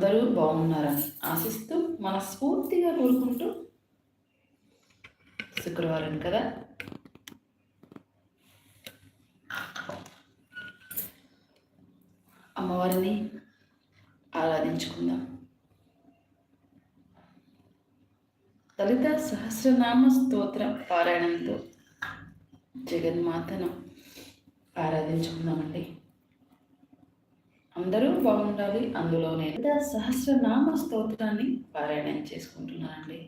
అందరూ బాగున్నారని ఆశిస్తూ మనస్ఫూర్తిగా కోరుకుంటూ శుక్రవారం కదా? అమ్మవారిని ఆరాధించుకుందాం. లలిత సహస్రనామ స్తోత్ర పారాయణంతో జగన్మాతను ఆరాధించుకుందామండి. అందరూ బాగుండాలి. అందులోనే లలిత సహస్రనామ స్తోత్రాన్ని పారాయణం చేసుకుంటున్నానండి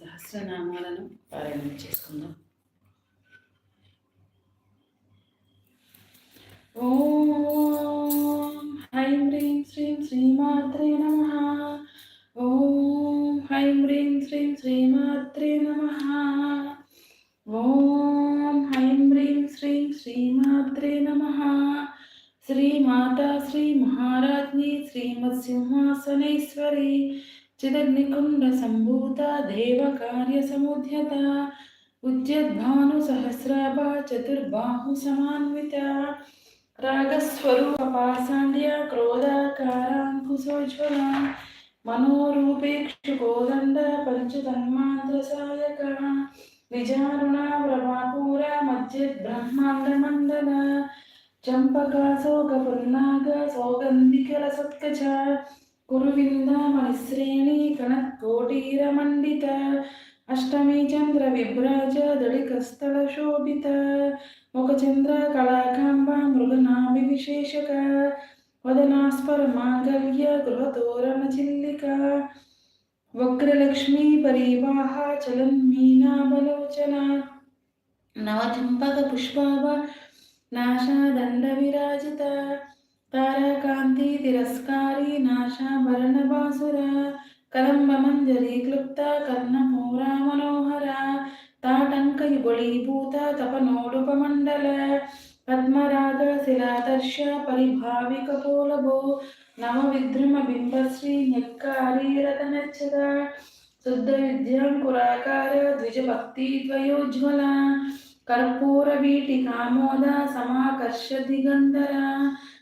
సహస్రనామాలను పారాయణం చేసుకుందాం. ఓం హ్రైం హ్రీం శ్రీం శ్రీమాత్రే నమ. ఓం హ్రైం హ్రీం శ్రీం శ్రీమాత్రే నమ. ఓం హ్రైం హ్రీం శ్రీం శ్రీమాత్రే నమ. శ్రీమాత శ్రీ మహారాజ్ని శ్రీమత్ సింహాసనేశ్వరి చిదగ్నికుండ సంభూత దేవకార్య సముద్యత ఉద్యద్భాను సహస్రాభ చతుర్బాహు సమాన్విత రాగస్వరూప పాసాండ్య క్రోధాకారాంకుశోజ్వల మనోరూపేక్షుకోదండ పంచతన్మాంత్రసాయక విజారుణ ప్రభాపూర మధ్యబ్రహ్మాండ మండల చంపకాశోకపున్నాగ సౌగంధికల సత్కచ కురువిందామణిశ్రేణి కణత్కోటీరమండిత అష్టమి చంద్ర విభ్రాజ దళికస్థల శోభిత ముఖచంద్ర కళాకాంబ మృగనాభి విశేషక వదనాస్పర మాంగళ్య గృహతోరణ చిల్లిక వక్రలక్ష్మీ పరివాహ చలన్మీనాబలోచన నవచంపక పుష్పాభ నాశాదండ విరాజిత తారాకాంతి తిరస్కారి నాశాభరణ బాసుర కలంబమంజరి క్లుప్త కర్ణమూరా మనోహర తాటంకయుగళీభూత తపనోడుపమండల పద్మరాగ శిలాదర్శ పరిభావిక పూలభో నవ విద్రుమ బింబశ్రీ న్యక్కారీరతనచ్చద శుద్ధ విద్యాంకురాకార ద్విజభక్తి ద్వయోజ్వల కర్పూర వీటి కామోద సమాకర్ష దిగంధర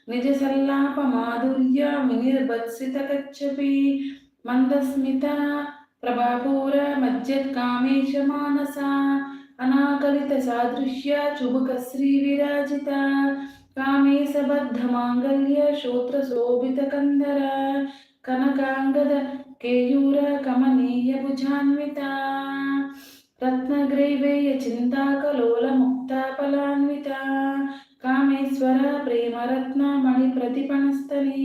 నిజ సల్లాప మాధుర్య వినిర్భత్సిత కచ్చపి మందస్మిత ప్రభాపూర మధ్యకామేశ మానస అనాకలిత సాదృశ్య చుబుక శ్రీ విరాజిత కామేశబద్ధ మాంగల్య శ్రోత్ర శోభిత కందర కనకాంగద కేయూర కమనీయ భుజాన్విత. రత్నగ్రైవేయ చింతాకలోల ముక్తాఫలాన్విత కామేశ్వర ప్రేమరత్న మణి ప్రతిపణస్తని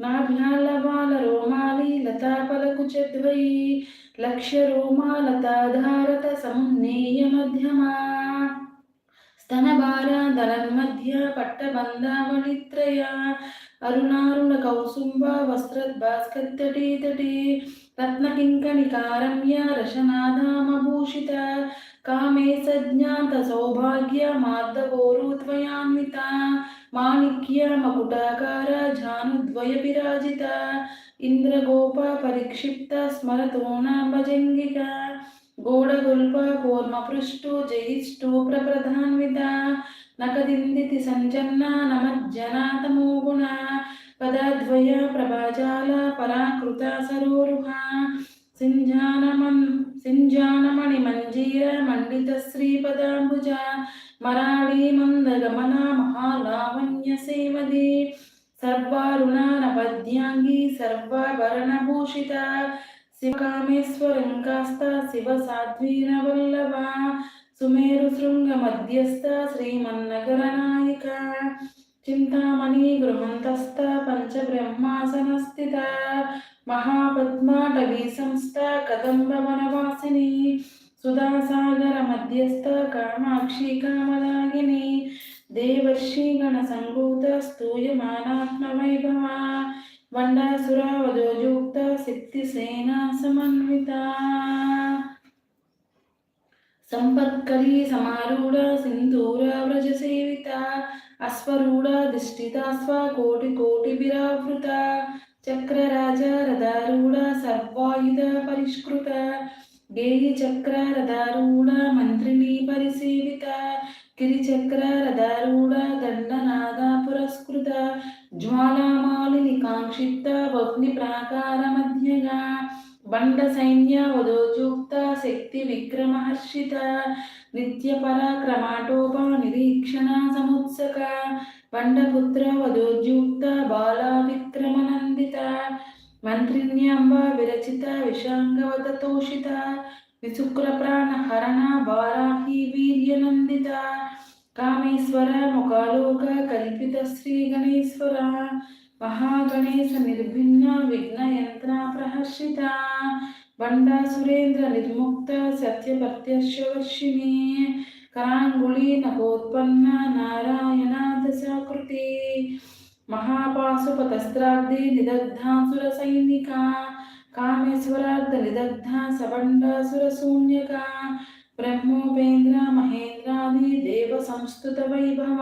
నాభ్యాలవాల రోమాలి లతాపలకు చద్వై. లక్ష్య రోమాలతాధారత సమున్నేయ మధ్యమా స్తనభార దళన్మధ్య పట్టబంధావళిత్రయ అరుణారుణ కౌసుంబ వస్త్రద్భాస్కత్తటీ తటీ రత్నకింకణికారమ్య రశనాదామభూషిత కామే సజ్ఞాత సౌభాగ్య మార్దవోరు త్వయాన్విత మాణిక్య మకుటాకార జానుద్వయ విరాజిత ఇంద్రగోప పరిక్షిప్త స్మరతోణాంబజంగిక గోడగొల్ప కూర్మపృష్టు జయిష్టు ప్రప్రధాన్విత నకదిందితి సంచన్న నమజ్జనాతమో గుణ పదద్వయ ప్రభాజాల పరాకృత శివకామేశ్వరం కాస్త శివ సాధ్వీన వల్లభ సుమేరు శృంగ మధ్యస్థ శ్రీమన్నగర నాయిక. చింతామణి గృహంతస్థ పంచబ్రహ్మాసనస్థిత మహాపద్మాటవీ సంస్థ కదంబ వనవాసిని సుధాసాగర మధ్యస్థ కామాక్షి కామదాగిని దేవర్షి గణ సంగూత స్తూయమానాత్మ వైభవ వండాసురావధోజూక్త శక్తి సేనా సమన్విత. సంపత్కరీ సమారూఢ సింధూర వ్రజ సేవిత అశ్వరూఢ దిష్టితాస్వ కోటి కోటి విరావృత. చక్రరాజ రథారూఢ సర్వాయుధ పరిష్కృత. గేయి చక్ర రథారూఢ మంత్రిని పరిసేవిత గిరిచక్ర రథారూఢ దండనాద పురస్కృత. జ్వాలామాలిని కాంక్షిప్త వగ్ని ప్రాకార మధ్యగా బండ సైన్య వదోజుక్త శక్తి విక్రమహర్షిత నిత్య పరాక్రమాటోప నిరీక్షణ సముత్సక బండపుత్ర వదోజుక్త బాలా విక్రమనందిత మంత్రిణ్యాంబ విరచిత విషాంగవత తోషిత విశుక్ర ప్రాణ హరణ వారాహి వీర్యనందిత కామేశ్వర ముఖాలోక కల్పిత శ్రీ గణేశ్వర మహాగణేశ నిర్భిన్న విఘ్న యంత్ర ప్రహర్షిత బండా సురేంద్ర నిర్ముక్త సత్యపత్యశవర్షిణి కరాంగుళీ నకోత్పన్న నారాయణ దశాకృతి మహాపాశుపతస్త్రాబ్ది నిదగ్ధాసుర సైనిక కామేశ్వరార్థ నిదగ్ధ సబండాసుర శూన్యక బ్రహ్మోపేంద్ర మహేంద్రాది దేవ సంస్కృత వైభవ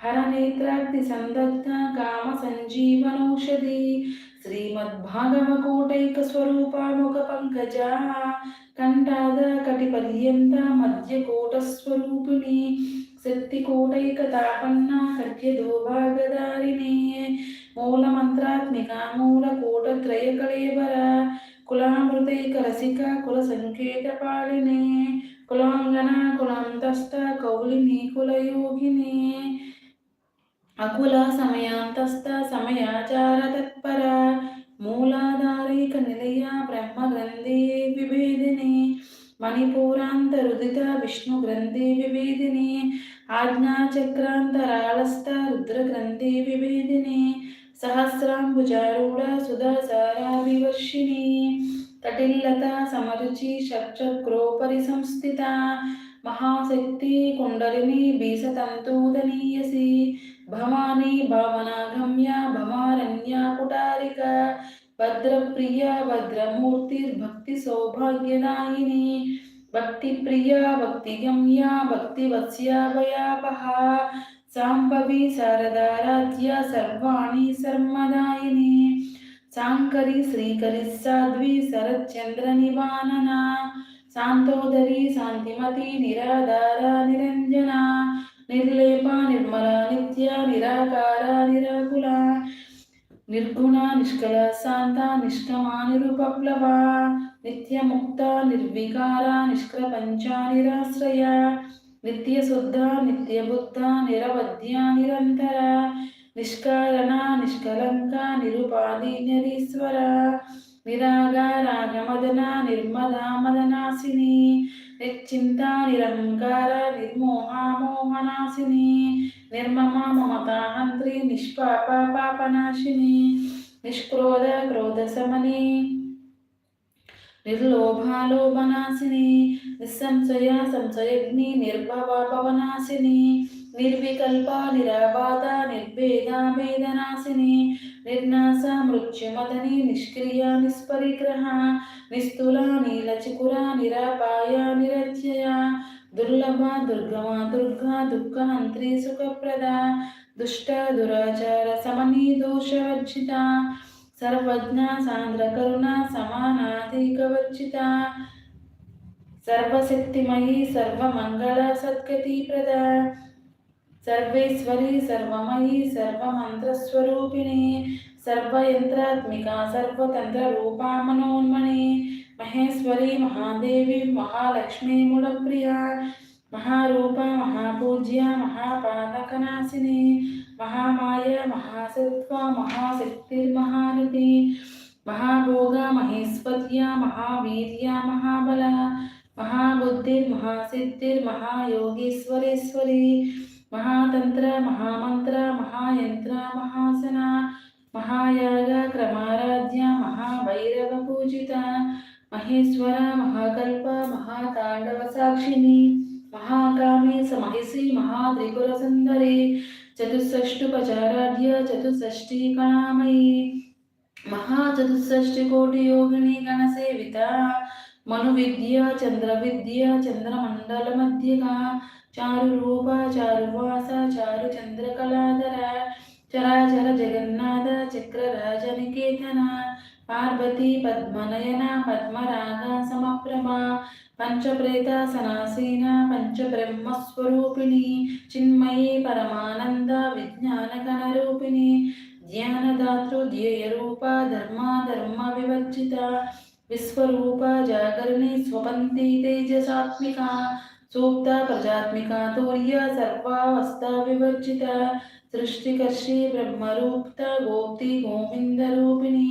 హరనేత్రాగ్ని సందగ్ధ కామ సంజీవనౌషధి శ్రీమద్భాగవకూటైక స్వరూపాముఖ పంకజ కంఠాద కటిపర్యంత మధ్యకూట స్వరూపిణి శక్తికూటైక తాపన్న కట్యదో మూలమంత్రాత్మిక మూలకూటత్రయకళేవర కులామృతైక రసిక కుల సంకేత పాళినే కులాంగన కులాంతస్థ కౌలిని కులయోగిని. అకుల సమయాంతస్థ సమయాచార తత్పర మూలాధారైక నిలయ బ్రహ్మ గ్రంథే విభేదిని. మణిపూరాంతరుదిత విష్ణు గ్రంథి విభేదిని. ఆజ్ఞాచక్రాంతరాళస్థ రుద్రగ్రంథి విభేదిని. సహస్రాంబుజారూఢ సుధాసారా వివర్షిణి తటిల్లత సమరుచి షట్చక్రోపరి సంస్థిత మహాశక్తి కుండలిని బీసతంతూదనీయసి భవానీ భావనాగమ్య భవారణ్యా కుటారిక. భద్రప్రియ భద్రమూర్తిర్భక్తి సౌభాగ్యదాయిని భక్తి ప్రియ భక్తిగమ్య భక్తివత్స్య భయాపహ సాంభవి శారదారాధ్య సర్వాణి సర్మదాయిని సాంకరి శ్రీకరి సాధ్వి శరత్చంద్ర నివానన శాంతోదరి శాంతిమతి నిరాధార నిరంజన నిర్లేప నిర్మల నిత్య నిరాకార నిరాకుల నిర్గుణ నిష్కల శాంత నిష్కమా నిరుపప్లవ నిత్యముక్త నిర్వికార నిష్క్రపంచ నిరాశ్రయ నిత్యశుద్ధ నిత్యబుద్ధ నిరవధ్య నిరంతర నిష్కారణ నిష్కలంక నిరుపాధి నిరీశ్వర నిరాగారాగమదన నిర్మదా మదనాశిని నిశ్చింత నిరంకార నిర్మోహ మోహనాశిని నిర్మమ మమతాహంత్రి నిష్పాప పాపనాశిని నిష్క్రోధ క్రోధ సమని నిర్లోభాలోభనాశిని నిస్సంశయ సంశయగ్ని నిర్భవ పవనాశిని నిర్వికల్ప నిరాబాధ నిర్భేద భేదనాశిని నిర్నాశ మృత్యుమదని నిష్క్రియ నిస్పరిగ్రహ నిస్థుల నీలచికుర నిరాపాయ నిరత్యయ దుర్లభ దుర్గమ దుర్గా దుఃఖహంత్రి సుఖప్రద దుష్ట దురాచార సమని దోషవర్జిత सर्वज्ञ सान्द्रकरुणा समानाधिकवर्जिता सर्वशक्तिमयी सर्वमङ्गलसद्गतिप्रदा सर्वेश्वरी, सर्वमयी, सर्वमन्त्रस्वरूपिणी। सर्वयन्त्रात्मिका, सर्वतन्त्ररूपा मनोन्मणि महेश्वरी, महादेवी, महालक्ष्मी, मूलप्रिया। మహేశ్వరి మహాదేవి మహాలక్ష్మీ ముడప్రియ మహారూప మహాపూజ్య మహాపాతకనాశిని మహామాయ మహాసత్వ మహాశక్తిర్మహారథి మహాభోగ మహేశ్వర్య మహావీర్య మహాబల మహాబుద్ధిర్మహాసిద్ధిర్మహాయోగీశ్వరేశ్వరి మహాతంత్ర మహామంత్ర మహాయంత్ర మహాసన మహాయాగ క్రమారాధ్య మహాభైరవ పూజిత మహేశ్వర మహాకల్ప మహాతాండవ సాక్షిని. మహాకామి సమహిసి మహాత్రిపుర సుందరి చతుషష్టుపచారాధ్య చతుషష్ఠి కణామయీ మహాచతుషష్టి కోటి యోగిని గణసేవిత మను విద్య చంద్ర విద్య చంద్రమండల మధ్యగా చారు రూప చారు వాస చారు చంద్రకళాధర చరాచర జగన్నాథ చక్ర రాజనికేతన పార్వతీ పద్మనయన పద్మరాగ సమప్రభా పంచప్రేతాసనాసీన పంచబ్రహ్మస్వరూపిణి చిన్మయీ పరమానంద విజ్ఞానగణరూపిణి ధ్యానదాతృ ధ్యేయరూప ధర్మాధర్మ వివర్జిత విశ్వరూప జాగరణి స్వపంతి తేజసాత్మిక సూక్త ప్రజాత్మిక తూర్య సర్వావస్థ వివర్జిత సృష్టికర్షి బ్రహ్మరూప్త గోప్తి గోవిందరూపిణి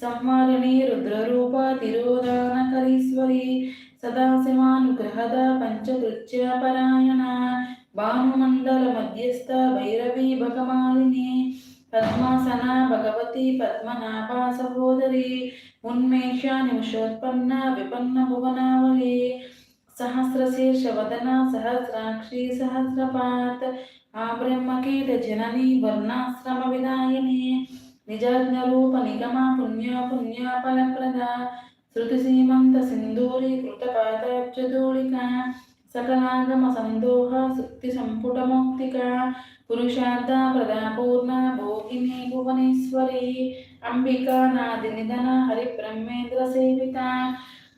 సంహారిణి రుద్రరూప తిరోధానకరీశ్వరి సదాశివానుగ్రహద పంచకృత్యపరాయణ భానుమండల మధ్యస్థ భైరవీ భగమాలిని పద్మాసన భగవతి పద్మనాభ సహోదరి ఉన్మేష నిమిషోత్పన్న విపన్న భువనావళి సహస్రశీర్షవదన సహస్రాక్షి సహస్రపాత్ ఆ బ్రహ్మకీట జనని వర్ణాశ్రమ విదాయని నిజాజ్ఞ రూప నిగమ పుణ్య పుణ్య ఫలప్రద శృతి సీమంత సింధూరి కృతపాదాబ్జదూళిక సకలాగమ సందోహ శక్తి సంపుటమౌక్తిక పురుషార్థ ప్రదాపూర్ణ భోగిని భువనేశ్వరి అంబికా నాది నిధన హరి బ్రహ్మేంద్ర సేవిత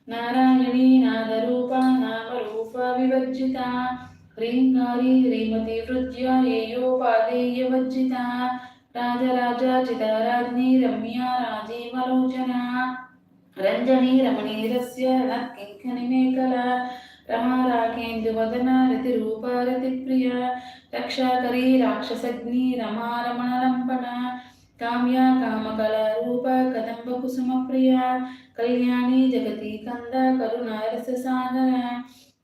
నారాయణి నాదరూప నామరూప వివర్జిత హ్రీంగారి శ్రీమతి హృద్య ఏయోపాదేయవర్జిత రాజరాజాచితారాజ్ఞి రమ్య రాజీవలోచన రంజని రమణీరస్య నత్కింకణి మేకల రమారాకేందువదన రూపారతి ప్రియ రక్షాకరీ రాక్షసగ్ని రమా రమణలంపన కామ్య కామకళారూప కదంబ కుసుమ ప్రియ కళ్యాణి జగతి కంద కరుణారస సాగర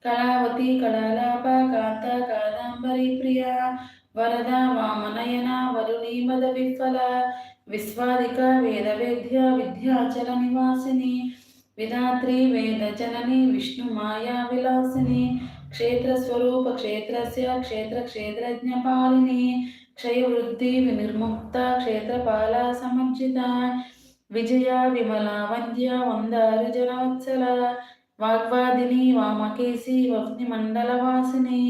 కళావతి కళాలాప కాంత కాదంబరి ప్రియ వరద వామనయన వరుణీ మద విఫల విశ్వాదిక వేద వేద్య విద్యాచల నివాసిని విధాత్రి వేద జనని విష్ణు మాయా విలాసిని క్షేత్రస్వరూప క్షేత్రస్య క్షేత్ర క్షేత్రజ్ఞ పాలిని క్షయవృద్ధి వినిర్ముక్త క్షేత్రపాల సమర్జిత విజయ విమల వంద్య వందారు జనవత్సల వాగ్వాదిని వామకేశి వహ్ని మండలవాసిని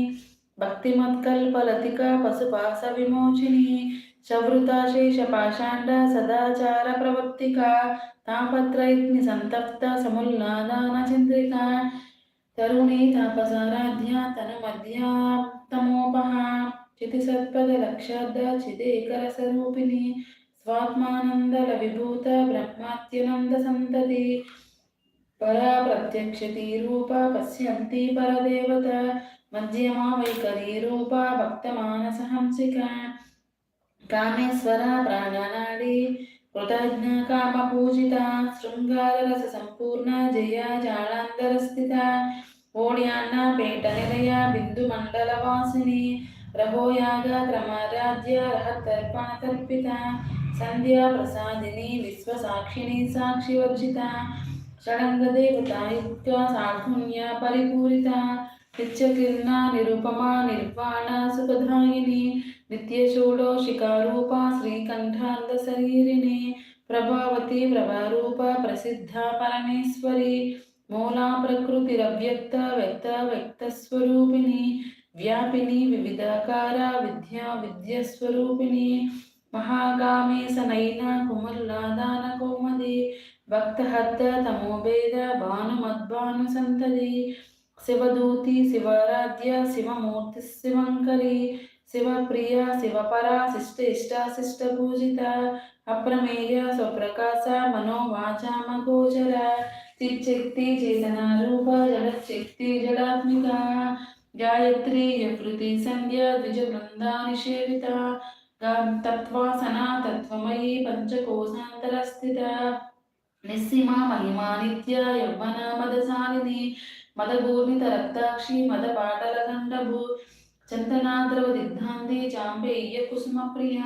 భక్తిమత్కల్పలతిక పశుపాస విమోచిని శవృత సదాచార ప్రవర్తిక తాపత్రయత్ని సంతప్త సముల్లాదాన చంద్రిక తరుణి తాపసారాధ్య తను మధ్యాప్తమోపహ చితి సత్పద లక్షార్థ చిదేకర స్వరూపిణి స్వాత్మానందల విభూత బ్రహ్మాత్యనంద సంతతి పరా ప్రత్యక్షతి రూప పశ్యంతి పరదేవత మధ్యమా వైఖరీ రూప భక్తమానసహంసిక కామేశ్వర ప్రాణనాడి కృతజ్ఞ కామ పూజిత శృంగార రస సంపూర్ణ జయ జాళాంతర స్థిత ఓడ్యాన్న పేట నిలయ బిందు మండల వాసిని రఘోయాగ క్రమరాజ్య రహతర్పణ తర్పిత సంధ్యా ప్రసాదిని విశ్వసాక్షిణి సాక్షివర్జిత షడంగదేవతాయుక్త సాధున్య పరిపూరిత నిత్యకిరణ నిరుపమా నిర్వాణ సుఖదాయిని నిత్యషోడోషికారూప శ్రీకంఠాంగ శరీరిణి ప్రభావతి ప్రభారూప ప్రసిద్ధ పరమేశ్వరి మూలా ప్రకృతి రవ్యక్త వ్యక్త వ్యక్తస్వరూపిణి వ్యాపిని వివిధాకార విద్యా విద్యస్వరూపిణి మహాగామేశనైన కుమల్లాదాన కోమది భక్తహద్ద తమోభేద భానుమద్భాను సంతది శివదూతి శివారాధ్య శివమూర్తి శివంకరి శివప్రియ శివపరా శిష్ట ఇష్టాశిష్ట పూజిత అప్రమేయ స్వప్రకాశ మనోవాచామగోచర చిచ్చక్తి చేతన రూప జడశక్తి జడాత్మిక గాయత్రి యకృతి సంధ్య ద్విజ బృందా నిషేవిత తత్వాసనా తత్వమయీ పంచకోశాంతరస్థిత మహిమా నిత్య యవ్వన మదశాలిని మదభూమిత రక్తాక్షి మద పాటల భూ చందనాద్రవ దిగ్ధాంతి చాంపేయ కుసుమ ప్రియ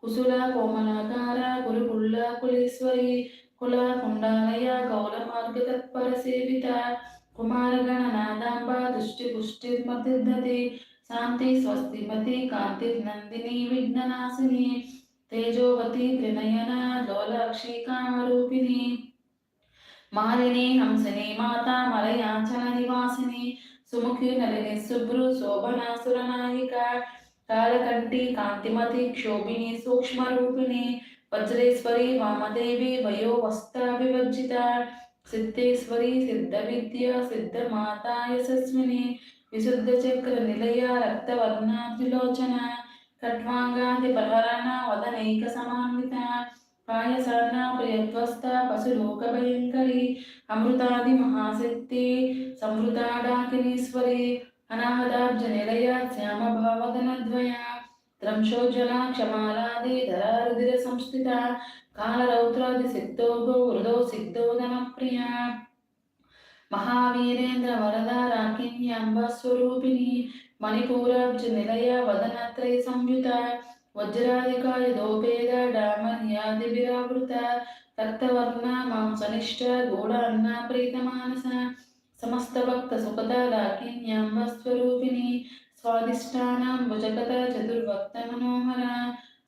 కుసుల కోమలాకార కులుకుళ్ళ కులేశ్వరి కుల కుండాలయ కౌల మార్గ తత్పర సేవిత కుమారగణ నాదాంబ దుష్టి పుష్టిర్మతిర్ధతి శాంతి స్వస్తిమతి కాంతి నందిని విఘ్ననాశిని తేజోవతి త్రినయన లోలాక్షి కామరూపిణి మాలిని హంసని మాత మలయాచల నివాసిని సుముఖి నలిని శుభ్రు శోభనాసుర నాయిక కాలకంటి కాంతిమతి క్షోభిని సూక్ష్మ రూపిణి వజ్రేశ్వరి వామదేవి వయో వివర్జిత సిద్ధేశ్వరి సిద్ధవిద్య సిద్ధమాతా యశస్విని విశుద్ధ చక్ర నిలయ రక్తవర్ణ త్రిలోచన ఖట్వాంగాది ప్రహరణ వదనైక సమాన్విత పాయసాన్న ప్రియత్వస్థ పశులోక భయంకరి అమృతాది మహాశక్తి సమృతాడాకినీశ్వరి అనాహదాబ్జనిలయ శ్యామ భావగనద్వయ త్రంశోజ్వల క్షమాలాది ధరారుదిర సంస్థిత కాలరౌత్రాది సిద్ధో హృదో సిద్ధోదన ప్రియ మహావీరేంద్ర వరద రాకిన్యాంబ స్వరూపిణి మణిపూరాబ్జ నిలయ వదనత్రయ సంయుత వజ్రాధికాయ దోపేద డామన్యాదిభిరావృత రక్తవర్ణ మాంసనిష్ట గూఢ అన్న ప్రీతమానస సమస్త భక్త సుఖత రాకిన్యాంబ స్వరూపిణి స్వాదిష్టానాం భుజగత చతుర్భక్త మనోహర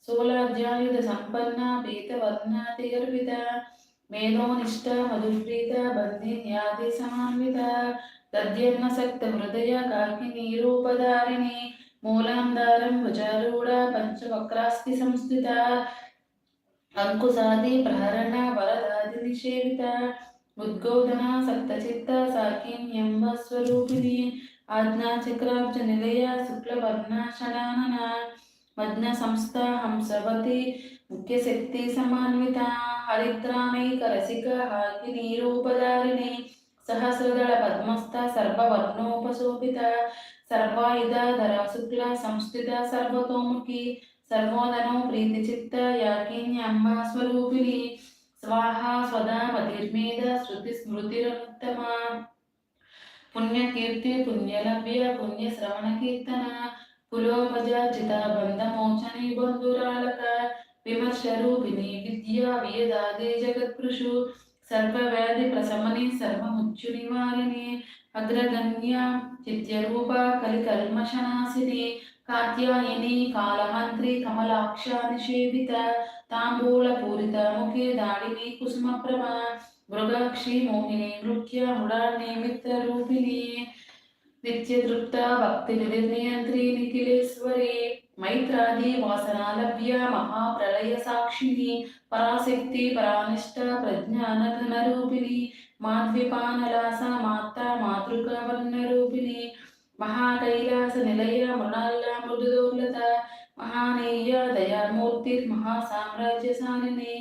సోలాధ్యాయుధ సంపన్న పీతవర్ణాతి గర్విత మేధోనిష్ట మధుప్రీత బంధిన్యాది సమాన్విత దద్యన్న సక్త హృదయ కాకిని రూపధారిణి మూలాంధారం భుజారూఢ పంచవక్రాస్తి సంస్థిత. అంకుశాది ప్రహరణ వరదాది నిషేవిత. ఉద్గోధన సప్తచిత్త సాకిన్యంబ స్వరూపిణి. ఆజ్ఞాచక్రాబ్జ నిలయ శుక్లవర్ణ షడానన మజ్ఞ సంస్థ హంసవతి ముఖ్యశక్తి సమాన్విత. హరిద్రానైక రసిక హాకిని రూపధారిణి సహస్రదళ పద్మస్థ సర్వవర్ణోపశోభిత. సర్వాయుధ ధర శుక్ల సంస్థిత సర్వతోముఖి సర్వోదనో ప్రీతి చిత్త యాకిన్యమ్మ స్వరూపిణి. స్వాహ స్వదా మతిర్మేద శృతి స్మృతిరుత్తమ పుణ్యకీర్తి పుణ్యలభ్య పుణ్య శ్రవణ కీర్తన పులోపజాజిత బంధమోచని బంధురాలక. విమర్శ రూపిణి విద్యా వేదాది జగత్కృషు. సర్వవ్యాధి ప్రశమని సర్వముచ్చు నివారిణి అగ్రగణ్య చిత్యరూప కలికల్మషనాశిని కాత్యాయని కాళహంత్రి కమలాక్ష నిషేవిత తాంబూల పూరిత ముఖే దాడిని కుసుమప్రభ మృగాక్షి మోహిని నృత్య మృడాన్ని మిత్ర రూపిణి నిత్యతృప్త భక్తి నిర్నియంత్రి నిఖిలేశ్వరి మైత్రాది వాసనాలభ్య మహాప్రళయ సాక్షిని పరాశక్తి పరానిష్ట ప్రజ్ఞానధన రూపిణి మాధ్విపానలాస మాత మాతృక వర్ణ రూపిణి మహాకైలాస నిలయ మృణాల్ల మృదుదోర్లత మహానేయ దయామూర్తి మహాసామ్రాజ్య సారిణి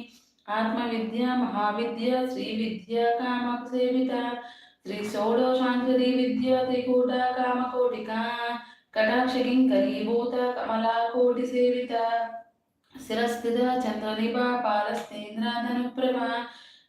ఆత్మవిద్య మహావిద్య శ్రీ విద్య కామసేవిత శ్రీ షోడోషాంకరీ విద్య త్రికూట కామకోటిక కటాక్ష కింకరీభూత కమలా సేవిత శిరస్థిత చంద్రనిభ పాలస్తేంద్రధనుప్రభ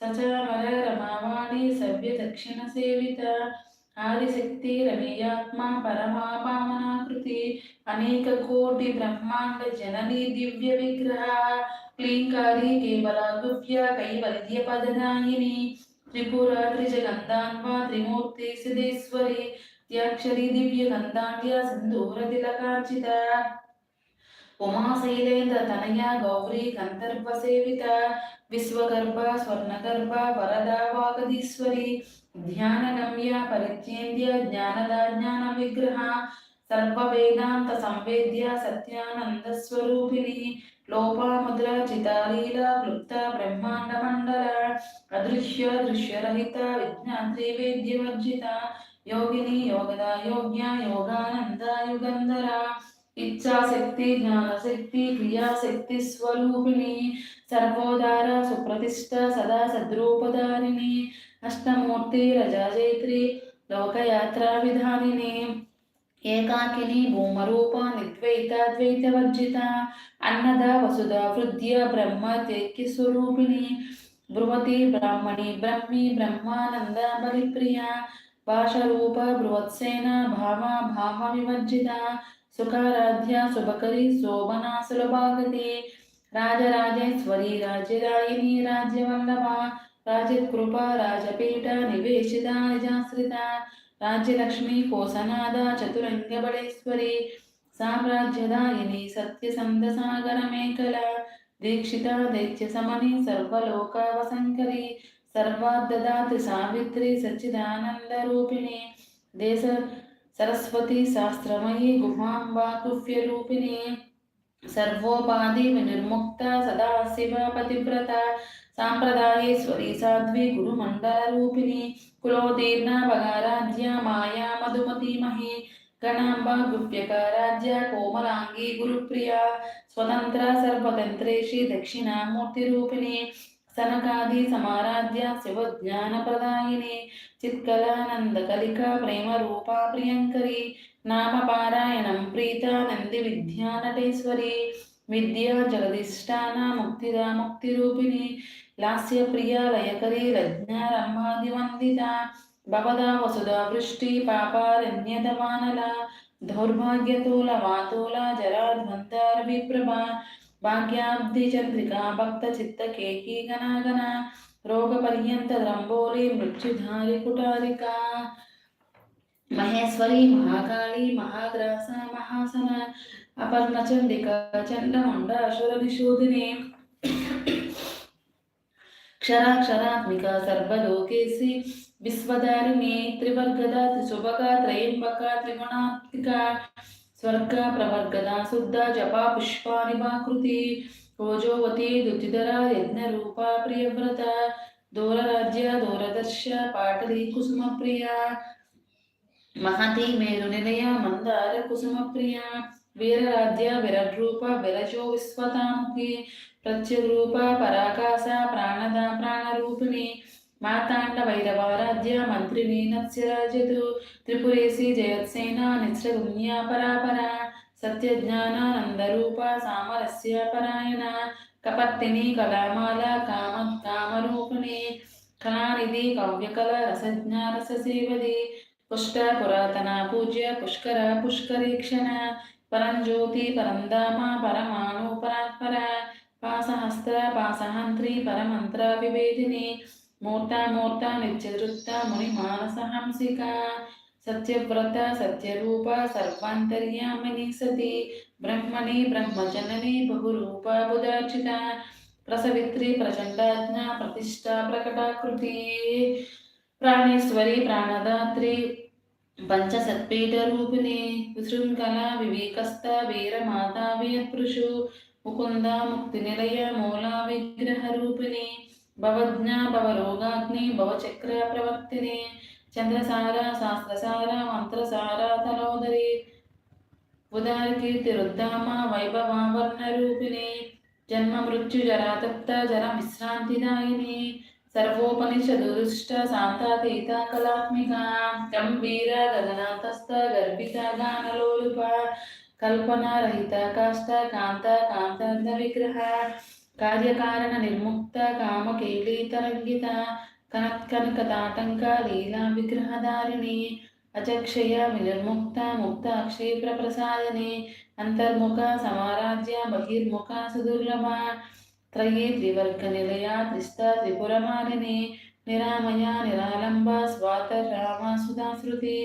దేవేసి దండనీతిస్తాదహరాకాశరూపిణి సవ్య దక్షిణ సేవిత ఆదిశక్తి రమేయాత్మ పరమా పావనాకృతి అనేక కోటి బ్రహ్మాండ జనని దివ్య విగ్రహ క్లీంకారి కేవలాగుప్య కైవల్య పదనాయిని త్రిపుర త్రిజగంధాన్వా త్రిమూర్తి సిద్ధేశ్వరి త్యాక్షరి దివ్య గంధాండ్య సింధూర తిలకార్చిత ఉమాశైలేంద్ర తనయ గౌరీ గంధర్వ సేవిత విశ్వగర్భ స్వర్ణగర్భ వరద వాగదీశ్వరి ధ్యానగమ్య పరిత్యేంద్య జ్ఞానద జ్ఞాన విగ్రహ సర్వవేదాంత సంవేద్య సత్యానంద స్వరూపిణి లోపాముద్ర చితాలీల క్లుప్త బ్రహ్మాండ మండల అదృశ్య దృశ్యరహిత విజ్ఞాన త్రివేద్యవర్జిత యోగిని యోగదా యోగ్య యోగానంద యుగంధర ఇచ్ఛాశక్తి జ్ఞానశక్తి క్రియాశక్తి స్వరూపిణి సర్వోదార సుప్రతిష్ట సదా సద్రూపదారిణి అష్టమూర్తి రజాజైత్రి లోకయాత్రా విధానిని ఏకాకిని భూమరూప నిర్ద్వైతాద్వైతవర్జిత అన్నద వసుద హృద్య బ్రహ్మ తేక్కి స్వరూపిణి బృహతి బ్రాహ్మణి బ్రహ్మి బ్రహ్మానంద బలిప్రియ భాషరూప బృహత్సేన భావ భావ వివర్జిత సుఖారాధ్య శుభకరి శోభనా సులభాగతి రాజరాజేశ్వరి రాజ్యరాయిని రాజ్యవల్లభ రాజకృప రాజపీఠ నివేశిత నిజాశ్రిత రాజ్యలక్ష్మి కోసనాద చతురంగబళేశ్వరి సామ్రాజ్యదాయిని సత్యసంధసాగర మేఖల దీక్షిత దైత్య సమని సర్వలోక వసంకరి సావిత్రి సచ్చిదానంద రూపిణి దేశ సరస్వతి శాస్త్రమయీ గుహాంబా కుఫ్య సర్వోపాధి వినిర్ముక్త సదాశివ పతివ్రత. సాంప్రదాయేశ్వరి సాధ్వి గురుమండలరూపిణి. కులోదీర్ణ భగారాధ్య మాయా మధుమతి మహి. గణాంబ గుప్యకారాధ్య కోమలాంగి గురుప్రియ. స్వతంత్ర సర్వతంత్రేషి దక్షిణామూర్తి రూపిణి సనకాది సమారాధ్య శివజ్ఞాన ప్రదాయిని చిత్కలానంద కలిక ప్రేమ రూపా ప్రియంకరి నామపారాయణం ప్రీతానంది విద్యానటేశ్వరి విద్యా జగదిష్టాన ముక్తిదా ముక్తి రూపిణి లాస్య ప్రియ లయకరి లజ్ఞారంభాది వందిత భవదా వసుదా వృష్టి పాపారణ్యత వానల దౌర్భాగ్యతూల వాతూల జరాధ్వంతార విప్రభ భాగ్యాబ్ది చంద్రికా భక్త చిత్త కేకీ గణాగణ రోగ పర్యంత రంబోలి మృత్యుధారి కుటారిక మహేశ్వరి మహాకాళి మహాగ్రాస మహాసన అపర్ణ చండిక చండముండ అసుర క్షరాక్షరాత్మిక సర్వలోకేసి విశ్వదారిణి త్రివర్గద త్రిశుభక త్రయంబక త్రిగుణాత్మిక స్వర్గ ప్రవర్గద శుద్ధ జపా పుష్పానిమాకృతి ఓజోవతి దుతిధర యజ్ఞరూప ప్రియవ్రత. దూరరాజ్య దూరదర్శ పాటలి కుసుమ ప్రియ మహతి మేరు నిలయ మందార కుసుమ ప్రియ వీరరాజ్య విరడ్రూప విరజో విశ్వతాముఖి. ప్రత్యరూప పరాకాశ ప్రాణద ప్రాణరూపిణి. మార్తాండ వైరవారాధ్య మంత్రిని నత్స్యరాజతు త్రిపురేసి జయత్సేన నిశ్రగుణ్యా పరాపర సత్యజ్ఞానానందరూప సామరస్య పరాయణ కపర్తిని కళామాల కామ కామరూపిణి కళానిధి కవ్యకల రసజ్ఞ రససేవది పుష్ట పురాతన పూజ్య పుష్కర పుష్కరీక్షణ పరంజ్యోతి పరంధామ పరమాణు పరాత్పర పాసహస్త్ర పాసహంత్రి పరమంత్ర వివేదిని మూర్తామూర్త నిత్యవృత్త ముని మానసహంసిక సత్యవ్రత సత్యరూప సర్వాంతర్యామిని సతి బ్రహ్మణి బ్రహ్మజనని బహురూప బుధార్చిత ప్రసవిత్రి ప్రచండాజ్ఞ ప్రతిష్ట ప్రకటాకృతి ప్రాణేశ్వరి ప్రాణదాత్రి పంచసత్పీఠ రూపిణి విశృంఖల వివేకస్థ వీరమాతా వీయత్పురుషు ముకుంద ముక్తి నిలయ మూల విగ్రహ రూపిణి భవజ్ఞ భవరోగాగ్ని భవచక్ర ప్రవర్తిని చంద్రసార శాస్త్రసార మంత్రసార తలోదరి ఉదార కీర్తి రుద్దామ వైభవావర్ణ రూపిణి జన్మ మృత్యు జరాతప్త జర విశ్రాంతిదాయిని సర్వోపనిషదురుష్ట శాంతాతీత కళాత్మిక గంభీర గగనాతస్థ గర్భిత గానలోలుప కల్పనారహిత కాష్ట కాంత కాంతార్థ విగ్రహ కార్యకారణ నిర్ముక్త కామ కామకేళీ తరంగిత కనత్కనకతాటంక లీలా విగ్రహధారిణి అచక్షయ వినిర్ముక్త ముక్త క్షేత్ర ప్రసాదిని అంతర్ముఖ సమారాధ్య బహిర్ముఖ సుదుర్లభ త్రయీ త్రివర్గ నిలయ త్రిష్ట త్రిపురమాలిని నిరామయ నిరాలంబ స్వాతర్ రామ సుధాశ్రుతి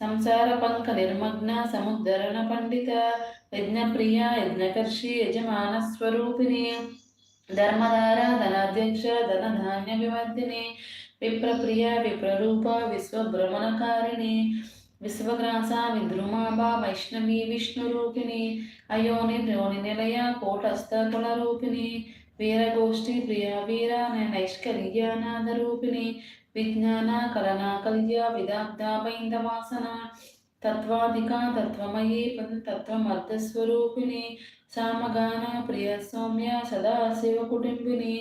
సంసార పంక నిర్మగ్న సముద్ధరణ పండిత యజ్ఞప్రియ యజ్ఞకర్షి యజమాన స్వరూపిణి ధర్మధార ధనాధ్యక్ష ధనధాన్య వివర్ధిని విప్రప్రియ విప్రరూప విశ్వభ్రమణకారిణి విశ్వగ్రాస విద్రుమాభ వైష్ణవి విష్ణురూపిణి అయోని ద్రోణి నిలయ కోటస్థ కులరూపిణి వీరగోష్ఠి ప్రియ వీర నైష్కర్యానాదరూపిణి విజ్ఞాన కలనా కల్య విదాబ్ద బైందవాసన తత్వాధికా తత్వమయీ తత్వమర్థస్వరూపిణి సామగాన ప్రియ సౌమ్య సదాశివ కుటుంబిని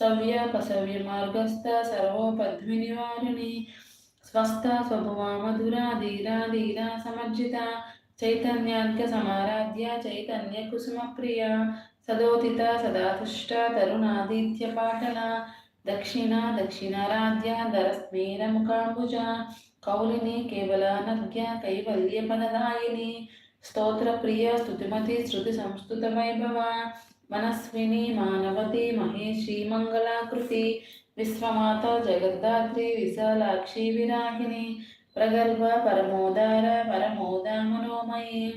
సవ్య పసవ్య మార్గస్థ సర్వోపద్విని వారిణి స్వస్థ స్వభువా మధురా ధీరా ధీరా సమర్జిత చైతన్యార్ఘ సమారాధ్య చైతన్య కుసుమ ప్రియ సదోదిత సదాతుష్ట తరుణాదిత్య పాటల దక్షిణ దక్షిణారాధ్య ధరస్మేర ముఖాంబుజ కౌలిని కేవలానజ్ఞ కైవల్య పదదాయిని స్తోత్ర ప్రియ స్తుతిమతి శృతి సంస్కృత వైభవ మనస్విని మానవతి మహేషి మంగళాకృతి. విశ్వమాత జగద్ధాత్రి విశాలాక్షి విరాగిని ప్రగల్భ పరమోదార పరమోదా మనోమయీ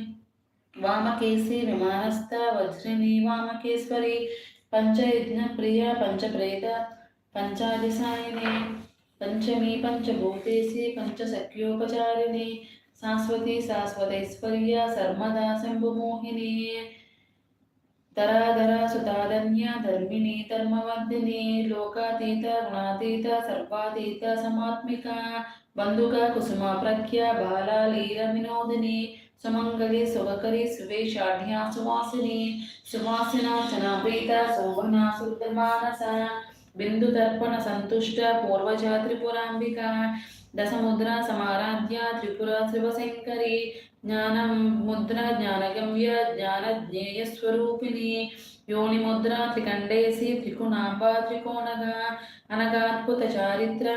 వామకేశి విమానస్థ వజ్రిని వామకేశ్వరి. పంచయజ్ఞ ప్రియ పంచప్రేత పంచాదిసాయిని पंचमी पंचभूतेशी पंचसख्योपचारिणी शाश्वती शाश्वतैश्वर्या सर्वदा शम्भुमोहिनी। धराधरा सुताधन्या धर्मिणी धर्मवर्धिनी, लोकातीत गुणातीत सर्वातीत समात्मिका बंधुका कुसुमा प्रख्या बालालीरविनोदिनी सुमङ्गली सुखकरी सुवेशाढ्या सुवासिनी, सुवासिना चनापीता शोभना सुधमानसा శుద్ధ మానస బిందు తర్పణ సంతుష్ట పూర్వజా త్రిపురాంబిక దశముద్ర సమారాధ్య త్రిపుర శివశంకరి జ్ఞానం ముద్ర జ్ఞానగమ్య జ్ఞాన జ్ఞేయస్వరూపిణి యోని ముద్ర త్రికండేసి త్రికుణాంబ త్రికోణగా అనగాద్భుత చారిత్ర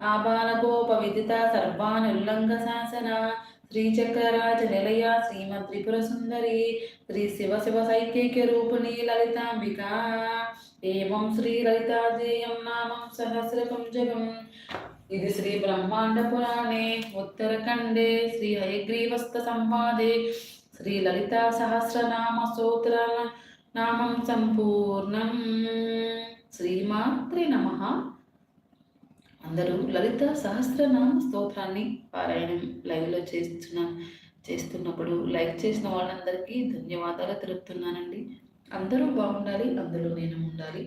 వాంఛితార్థ ఆబాలగోప విదిత సర్వానుల్లంఘ శాసన శ్రీచక్రరాజ నిలయ శ్రీమద్ త్రిపుర సుందరి శ్రీ శివ శివ సైకేక్య రూపిణి లలితాంబిక. ఏం శ్రీ లలితాజేయం నామం సహస్రకం జగం. ఇది శ్రీ బ్రహ్మాండ పురాణే. ఉత్తరఖండే శ్రీ హయగ్రీవస్త సంవాదే. శ్రీ లలితా సహస్రనామ స్తోత్ర నామం సంపూర్ణం. శ్రీమాత్రి నమ. అందరూ లలిత సహస్రనామ స్తోత్రాన్ని పారాయణం లైవ్లో చేస్తున్న చేస్తున్నప్పుడు లైక్ చేసిన వాళ్ళందరికీ ధన్యవాదాలు తెలుపుతున్నానండి. అందరూ బాగుండాలి అందులో నేను ఉండాలి.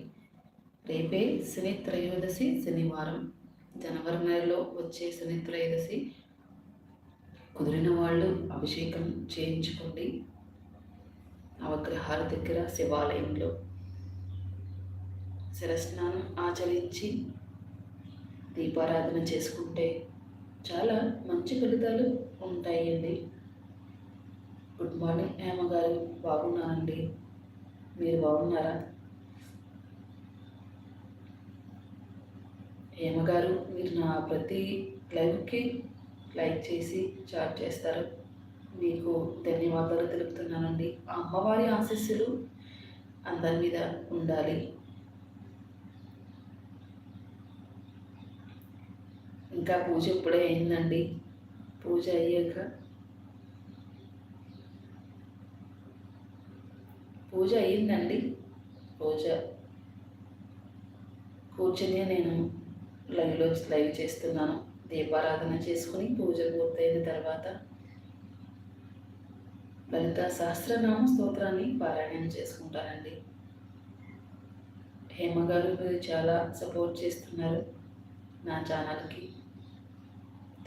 రేపే శని త్రయోదశి శనివారం. జనవరి నెలలో వచ్చే శని త్రయోదశి. కుదిరిన వాళ్ళు అభిషేకం చేయించుకోండి. అవగ్రహాల దగ్గర శివాలయంలో శిరస్నానం ఆచరించి దీపారాధన చేసుకుంటే చాలా మంచి ఫలితాలు ఉంటాయండి. గుడ్ మార్నింగ్ హేమ గారు బాగున్నానండి మీరు బాగున్నారా? హేమగారు మీరు నా ప్రతి లైవ్కి లైక్ చేసి చాట్ చేస్తారు. మీకు ధన్యవాదాలు తెలుపుతున్నానండి. అమ్మవారి ఆశీస్సులు అందరి మీద ఉండాలి. ఇంకా పూజ ఇప్పుడే అయిందండి. పూజ అయ్యాక. పూజ అయ్యిందండి. పూజ. కూర్చుని నేను లైవ్లో లైవ్ చేస్తున్నాను. దీపారాధన చేసుకుని పూజ పూర్తయిన తర్వాత లలిత సహస్రనామ స్తోత్రాన్ని పారాయణం చేసుకుంటానండి. హేమగారు మీరు చాలా సపోర్ట్ చేస్తున్నారు నా ఛానల్కి.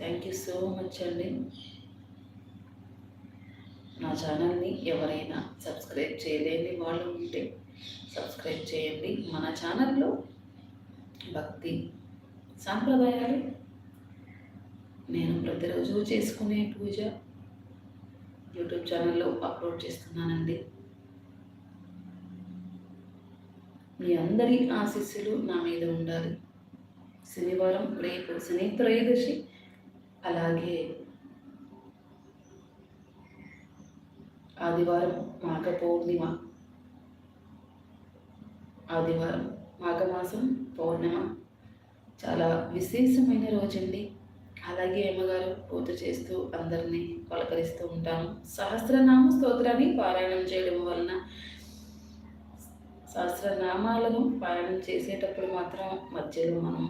థ్యాంక్ యూ సో మచ్ అండి. నా ఛానల్ని ఎవరైనా సబ్స్క్రైబ్ చేయలేని వాళ్ళు ఉంటే సబ్స్క్రైబ్ చేయండి. మన ఛానల్లో భక్తి సాంప్రదాయాలు నేను ప్రతిరోజు చేసుకునే పూజ యూట్యూబ్ ఛానల్లో అప్లోడ్ చేస్తున్నానండి. మీ అందరి ఆశీస్సులు నా మీద ఉండాలి. శనివారం రేపు శని త్రయోదశి అలాగే ఆదివారం మాఘ పౌర్ణిమ ఆదివారం మాఘమాసం పౌర్ణిమ. చాలా విశేషమైన రోజండి. అలాగే అమ్మగారు పూజ చేస్తూ అందరినీ పలకరిస్తూ ఉంటాను సహస్రనామ స్తోత్రాన్ని పారాయణం చేయడం వలన సహస్రనామాలను పారాయణం చేసేటప్పుడు మాత్రం మధ్యలో మనం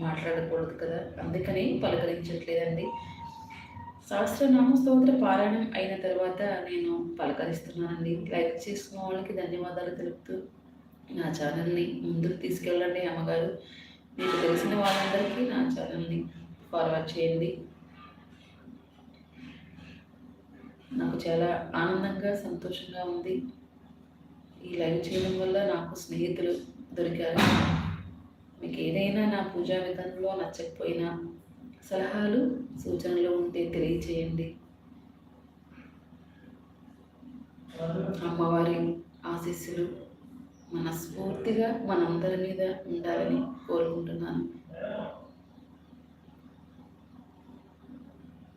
మాట్లాడకూడదు కదా. అందుకని పలకరించట్లేదండి. సహస్రనామ స్తోత్ర పారాయణం అయిన తర్వాత నేను పలకరిస్తున్నానండి. లైక్ చేసుకున్న వాళ్ళకి ధన్యవాదాలు తెలుపుతూ నా ఛానల్ని ముందుకు తీసుకెళ్ళండి అమ్మగారు. మీకు తెలిసిన వాళ్ళందరికీ నా ఛానల్ని ఫార్వర్డ్ చేయండి. నాకు చాలా ఆనందంగా సంతోషంగా ఉంది. ఈ లైవ్ చేయడం వల్ల నాకు స్నేహితులు దొరికారు. మీకు ఏదైనా నా పూజా విధానంలో నచ్చకపోయినా సలహాలు సూచనలు ఉంటే తెలియచేయండి. అమ్మవారి ఆశీస్సులు మనస్ఫూర్తిగా మనందరి మీద ఉండాలని కోరుకుంటున్నాను.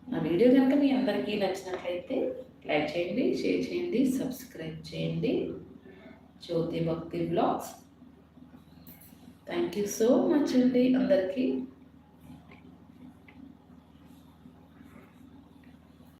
నా వీడియో కనుక మీ అందరికీ నచ్చినట్లయితే లైక్ చేయండి షేర్ చేయండి సబ్స్క్రైబ్ చేయండి. Jyothi Bhakti blogs thank you so much అండి అందరికీ.